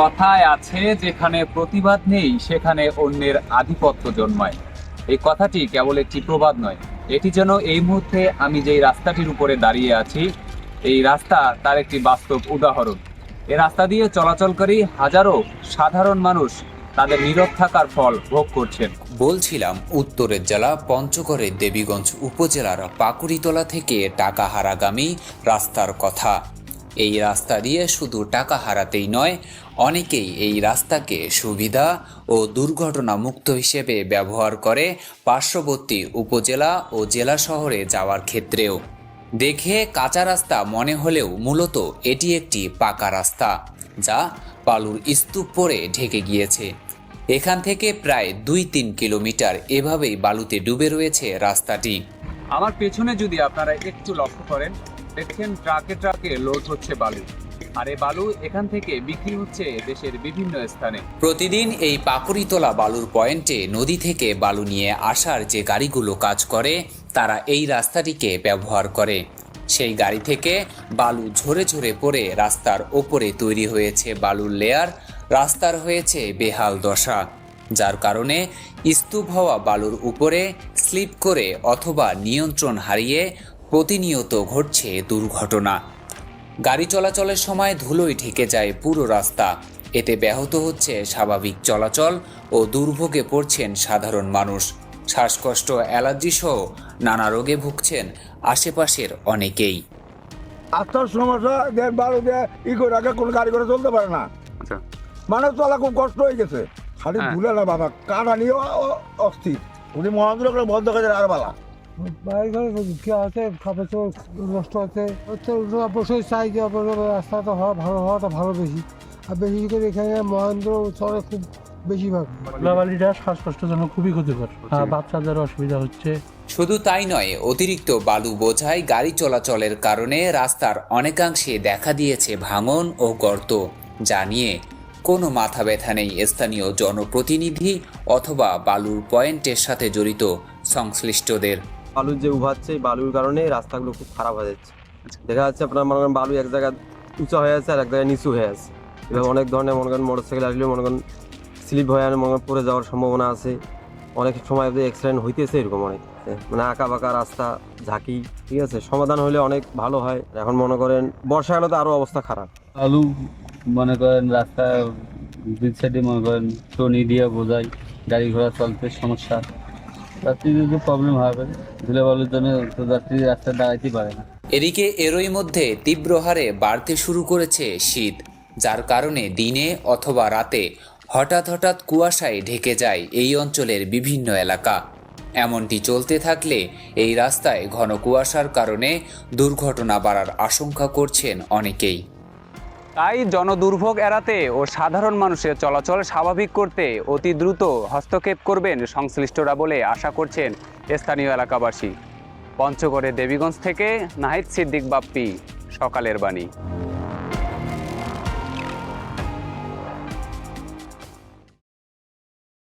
কথায় আছে, যেখানে প্রতিবাদ নেই, সেখানে অন্যের আধিপত্য জন্মায়। এই কথাটি কেবল একটি প্রবাদ নয়। এটি যেন এই মুহূর্তে আমি যেই রাস্তাটির উপরে দাঁড়িয়ে আছি, এই রাস্তা তার একটি বাস্তব উদাহরণ। এই রাস্তা দিয়ে চলাচলকারী হাজারো সাধারণ মানুষ তাদের নীরব থাকার ফল ভোগ করছেন। বলছিলাম, উত্তরের জেলা পঞ্চগড়ের দেবীগঞ্জ উপজেলার পাকুড়িতলা থেকে টাকাহারাগামী রাস্তার কথা। এই রাস্তা দিয়ে শুধু টাকা হারাতেই নয়, অনেকেই এই রাস্তাকে সুবিধা ও দুর্ঘটনা মুক্ত হিসেবে ব্যবহার করে পার্শ্ববর্তী উপজেলা ও জেলা শহরে যাওয়ার ক্ষেত্রেও। দেখে কাঁচা রাস্তা মনে হলেও মূলত এটি একটি পাকা রাস্তা, যা বালুর স্তূপ পরে ঢেকে গিয়েছে। এখান থেকে প্রায় দুই তিন কিলোমিটার এভাবেই বালুতে ডুবে রয়েছে রাস্তাটি। আমার পেছনে যদি আপনারা একটু লক্ষ্য করেন দেখছেন ট্রাকে ট্রাকে লোড হচ্ছে বালু। আর এই বালু এখান থেকে বিক্রি হচ্ছে দেশের বিভিন্ন স্থানে। প্রতিদিন এই পাকুড়িতলা বালুর পয়েন্টে নদী থেকে বালু নিয়ে আসার যে গাড়িগুলো কাজ করে, তারা এই রাস্তাটিকে ব্যবহার করে। সেই গাড়ি থেকে বালু ঝরে ঝরে পড়ে রাস্তার ওপরে তৈরি হয়েছে বালুর লেয়ার, রাস্তার হয়েছে বেহাল দশা। যার কারণে স্তূপ হওয়া বালুর উপরে স্লিপ করে অথবা নিয়ন্ত্রণ হারিয়ে প্রতিনিয়ত ঘটছে দুর্ঘটনা। গাড়ি চলাচলের সময় ধুলোয় ঢেকে যায় পুরো রাস্তা। এতে ব্যাহত হচ্ছে স্বাভাবিক চলাচল ও দুর্ভোগে পড়ছেন সাধারণ মানুষ। শ্বাসকষ্ট অ্যালার্জি সহ নানা রোগে ভুগছেন আশেপাশের অনেকেই। আস্তার সমস্যা দেড় বারো দিয়ে ই করে আগে কোনো গাড়ি করে চলতে পারে না। আচ্ছা। মানে চলা খুব কষ্ট হয়ে গেছে। খালি হ্যাঁ। ভুলে না বাবা কাটা নিয়েও অ- অস্থির। উনি মহেন্দ্র করে বন্ধ করে আর বেলা বাইরে কি আছে? কাপড় নষ্ট আছে। অবশ্যই চাই যে আপনার রাস্তাটা হওয়া ভালো হওয়াটা ভালো বেশি। আর বেশি করে এখানে মহেন্দ্র চলে খুব বেশিরভাগ ধুলাবালিটা শ্বাসকষ্টের জন্য খুবই ক্ষতিকর। আর বাচ্চাদের অসুবিধা হচ্ছে। শুধু তাই নয় অতিরিক্ত বালু বোঝাই গাড়ি চলাচলের কারণে রাস্তার অনেকাংশে দেখা দিয়েছে ভাঙন ও গর্ত যা নিয়ে কোনো মাথা ব্যথা নেই স্থানীয় জনপ্রতিনিধি অথবা বালুর পয়েন্টের সাথে জড়িত সংশ্লিষ্টদের। বালুর যে উভাচ্ছে এই বালুর কারণে রাস্তাগুলো খুব খারাপ হয়ে যাচ্ছে। দেখা যাচ্ছে আপনার মনে করেন বালু এক জায়গায় উঁচা হয়ে আছে আর এক জায়গায় নিচু হয়ে আছে। এভাবে অনেক ধরনের মনে করেন মোটর সাইকেল আসলে মনে করেন স্লিপ হয়ে মনে করেন পড়ে যাওয়ার সম্ভাবনা আছে। অনেক সময় অ্যাক্সিডেন্ট হইতেছে এরকম অনেক। মানে আঁকা বাঁকা রাস্তা ঝাঁকি ঠিক আছে? সমাধান হলে অনেক ভালো হয়। এখন মনে করেন বর্ষাকালে তো আরও অবস্থা খারাপ। আলু মনে করেন রাস্তা দুই সাইডে মনে করেন টনি দিয়ে বোঝাই গাড়ি ঘোড়া চলতে সমস্যা। প্রবলেম হবে। ধুলে বালুর জন্য যাত্রী দাঁড়াইতে পারে না। এদিকে এরই মধ্যে তীব্র হারে বাড়তে শুরু করেছে শীত, যার কারণে দিনে অথবা রাতে হঠাৎ হঠাৎ কুয়াশায় ঢেকে যায় এই অঞ্চলের বিভিন্ন এলাকা। এমনটি চলতে থাকলে এই রাস্তায় ঘন কুয়াশার কারণে দুর্ঘটনা বাড়ার আশঙ্কা করছেন অনেকেই। তাই জনদুর্ভোগ এড়াতে ও সাধারণ মানুষের চলাচল স্বাভাবিক করতে অতি দ্রুত হস্তক্ষেপ করবেন সংশ্লিষ্টরা বলে আশা করছেন স্থানীয় এলাকাবাসী। পঞ্চগড়ে দেবীগঞ্জ থেকে নাহিদ সিদ্দিক বাপ্পি, সকালের বাণী।